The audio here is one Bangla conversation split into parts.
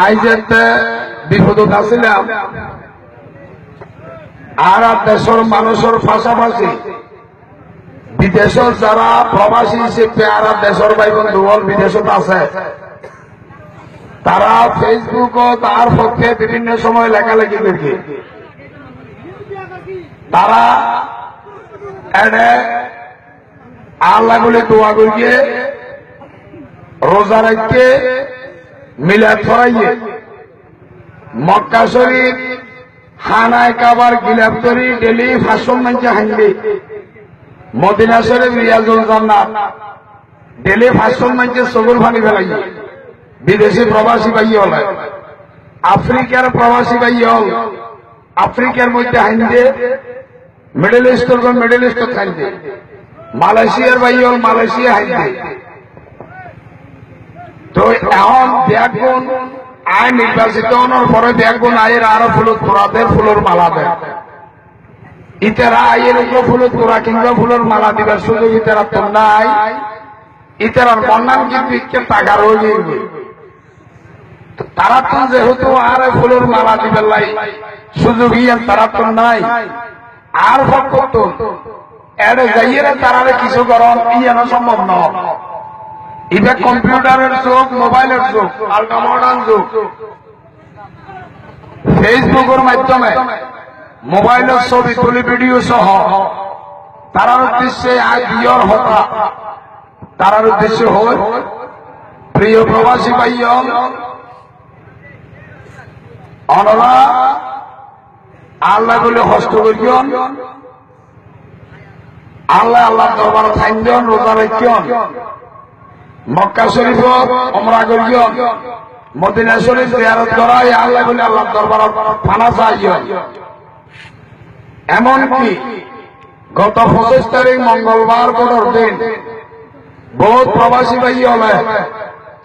আই যেতে বিপদত আছিলাম আর দেশের মানুষের পাশাপাশি বিদেশের যারা প্রবাসী হিসেবে আর দেশের ভাই বন্ধু বিদেশত আছে। তারা ফেসবুক তার পক্ষে বিভিন্ন সময় লেখালেখি করছে তারা এনে আল্লাহ বলে দোয়া করিয়ে রোজা রাখতে মিলাদ ছড়াইয়ে মক্কা শরীফ, খানায় কাবার গিলাপ করি, ডেলি ফাঁসন মানছে হাইলে মদিনা শরীফ, রিয়াজুল জান্নাত। ডেলি ফাঁসন মানছে সবুল ফানি ফেলাইয়ে। বিদেশি প্রবাসী ভাই হল। আফ্রিকার প্রবাসী ভাই হল। আফ্রিকার মধ্যে হাইন্দে মিডল ইস্টর মিডল ইস্টর হাইন্দে মালয়েশিয়ার ভাই হল, মালয়েশিয়া হাইন্দে তো এখন দেখুন আইন নির্বাচিত হওয়ার পরে দেখুন আয়ের আরও ফুলত তোরাদের ফুলের মালা দেয় ইতারা আয়ের উপর ফুলত তোরা কিংবা ফুলের মালা দিবার সুযোগ ইতারা তো নাই। ইতারার বন্যান কিন্তু ইচ্ছে টাকা রয়ে তারা তো যেহেতু আর ফুলের মালা দিবার লাই সুযোগ ইয়ে তারা তো নাই। আর ভক্ত এড়ে যাইয়ে তারা কিছু করন ইয়ে সম্ভব নয়। এটা কম্পিউটারের যুগ, মোবাইলের যুগ আলট্রা মডার্ন যুগ। ফেসবুকের মাধ্যমে মোবাইলের ছবি তুলি ভিডিও সহ তারার উদ্দেশ্যে আজ বিয়র হতা। তারার উদ্দেশ্যে হয় প্রিয় প্রবাসী ভাইয়ন অনরা, আল্লাহ বলে হস্ত করিয়ন। আল্লাহ আল্লাহ দরবার থাইন রোজা রাখিয়ন। মক্কা শরীফ অমরা করিও। মদিনা শরীফ জিয়ারত করাই আল্লাহ বলে আল্লাহ দরবার ফানা চাইও। এমনকি গত পঁচিশ তারিখ মঙ্গলবার কোনোর দিন বহুত প্রবাসী ভাই হলে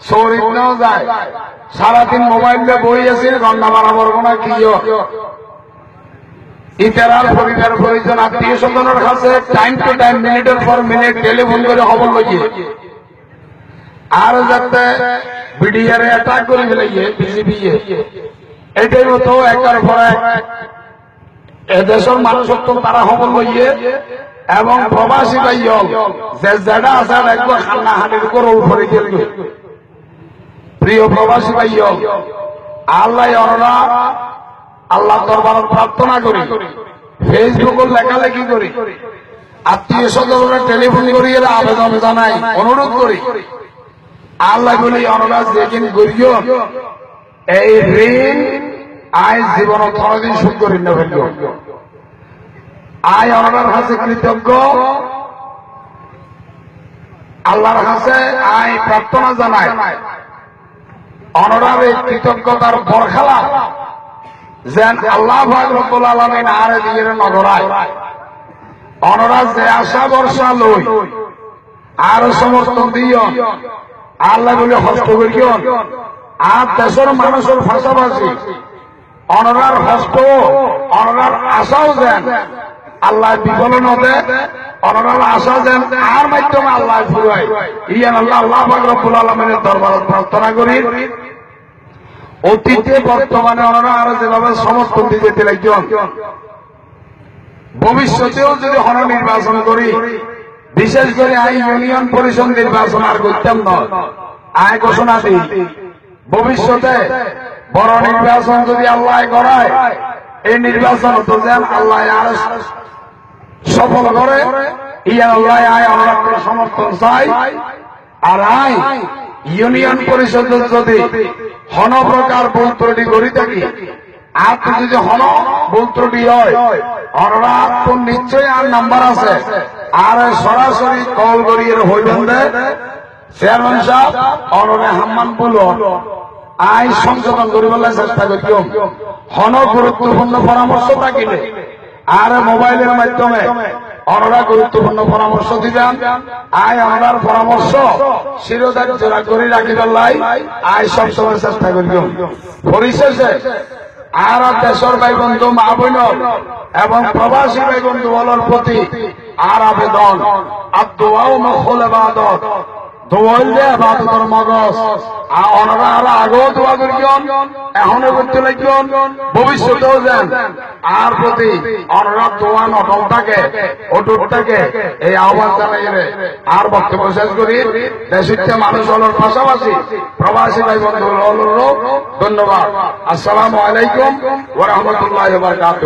শরীর নাও যায়। সারাদিন মোবাইল দিয়ে বই আছে গন্ডা মারাবর কোনা কি ইতারার পরিবার পরিজন আত্মীয় স্বজনের কাছে টাইম টু টাইম মিনিটের পর মিনিট টেলিফোন করে খবর লইয়ে। আর যাতে বিডিআর অ্যাটাক করে বিজেপি এটাই মতো এদেশের মানুষ তারা খবর লইয়ে এবং প্রবাসী যে আছে একবার প্রিয় প্রবাসী আল্লাহ অনরা আল্লাহ দরবার প্রার্থনা করি। ফেসবুক লেখালেখি করি। আত্মীয় স্বজনরা টেলিফোন করি, এরা আবেদন জানাই অনুরোধ করি। আল্লাহ বলি অনুরাগ যেদিন করিও এই ঋণ আয় জীবন কোনদিন শোধ করি না ফেলব আয় অনুরাগ কাছে কৃতজ্ঞ। আল্লাহর কাছে আয় প্রার্থনা জানায়। অনুরাগ এই কৃতজ্ঞতার বরখালা যেন আল্লাহ ভাগরুল আলমিন আরে দিয়ে নগরায় অনুরাগ যে আশা বর্ষা লই, আর সমর্থন দিও। আল্লাহ বলে হস্ত করিও আর দেশের মানুষের পাশাপাশি অনরার হস্ত, অনরার আশাও দেন। আল্লাহ বিফলন হতে অনরার আশা দেন। আর মাধ্যমে আল্লাহ ইয়ান আল্লাহ আল্লাহ রব্বুল আলমিনের দরবার প্রার্থনা করি। অতীতে, বর্তমানে ওনারা আরও যেভাবে দিয়ে যেতে লাগছেন ভবিষ্যতেও যদি হন নির্বাচন করি বিশেষ করে আই ইউনিয়ন পরিষদ নির্বাচন আর করতাম না আয় ঘোষণা দিই, ভবিষ্যতে বড় নির্বাচন যদি আল্লাহ করায় এই নির্বাচন তো যেন আল্লাহ আর সফল করে ইয়ান আল্লাহ আয় আমরা সমর্থন চাই। আর আয় ইউনিয়ন পরিষদ যদি হন প্রকার ভুল ত্রুটি করি থাকি, আর যদি হন ভুল ত্রুটি হয় অনরা তো নিশ্চয়ই আর নাম্বার আছে। আর সরাসরি কল করিয়ে হইবেন চেয়ারম্যান সাহেব অনরে হাম্মান বলো আই সংশোধন করিবার চেষ্টা করিও হন গুরুত্বপূর্ণ পরামর্শ থাকিলে। আর মোবাইলের মাধ্যমে অনরা গুরুত্বপূর্ণ পরামর্শ দিবেন। আয় অনরার পরামর্শ শিরোধার জোড়া করে রাখিবার লাই আয় সবসময় চেষ্টা করিও পরিশেষে আর দেশের ভাই বন্ধু মা বোন এবং প্রবাসী ভাই বন্ধু বলার প্রতি আর আবেদন আর দোয়াও মখল আবাদত দোয়াল দেয় বাদতর মগজ। আর ওনারা আরও আগেও দোয়া করিয়ন এখনও করতে লাগিয়ন ভবিষ্যতেও যান আর প্রতি অনুরোধ তোমার অটল থাকে, অটুট থাকে, এই আহ্বান জানাইলে আর বক্তব্য শেষ করি। দেশের মানুষ হলোর পাশাপাশি প্রবাসী ভাই বন্ধু ধন্যবাদ। আসসালামু আলাইকুম ওরহমতুল্লাহ বারকাত